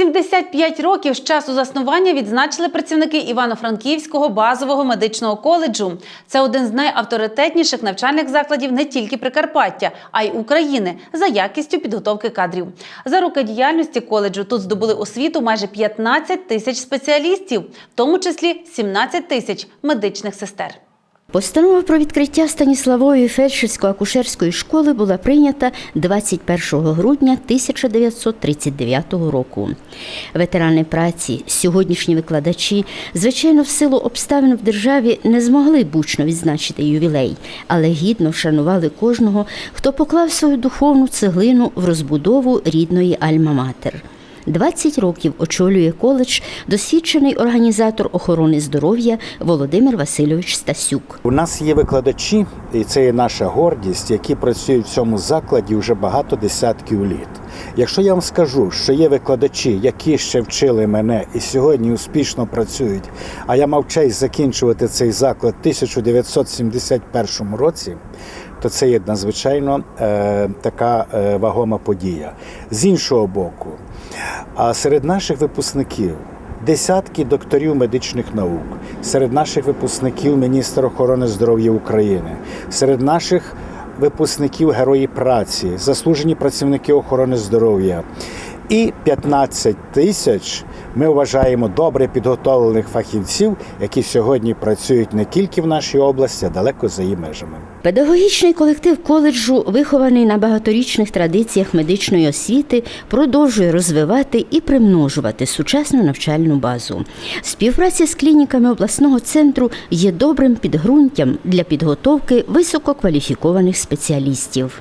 75 років з часу заснування відзначили працівники Івано-Франківського базового медичного коледжу. Це один з найавторитетніших навчальних закладів не тільки Прикарпаття, а й України за якістю підготовки кадрів. За роки діяльності коледжу тут здобули освіту майже 15 тисяч спеціалістів, в тому числі 17 тисяч медичних сестер. Постанова про відкриття Станіславої фельдшерсько-акушерської школи була прийнята 21 грудня 1939 року. Ветерани праці, сьогоднішні викладачі, звичайно, в силу обставин в державі не змогли бучно відзначити ювілей, але гідно вшанували кожного, хто поклав свою духовну цеглину в розбудову рідної Альма-Матер. 20 років очолює коледж досвідчений організатор охорони здоров'я Володимир Васильович Стасюк. У нас є викладачі, і це є наша гордість, які працюють в цьому закладі вже багато десятків літ. Якщо я вам скажу, що є викладачі, які ще вчили мене і сьогодні успішно працюють, а я мав честь закінчувати цей заклад в 1971 році, то це є надзвичайно е, така е, вагома подія. З іншого боку, а серед наших випускників десятки докторів медичних наук, серед наших випускників міністр охорони здоров'я України, серед наших випускників герої праці, заслужені працівники охорони здоров'я. І 15 тисяч ми вважаємо добре підготовлених фахівців, які сьогодні працюють не тільки в нашій області, а далеко за її межами. Педагогічний колектив коледжу, вихований на багаторічних традиціях медичної освіти, продовжує розвивати і примножувати сучасну навчальну базу. Співпраця з клініками обласного центру є добрим підґрунтям для підготовки висококваліфікованих спеціалістів.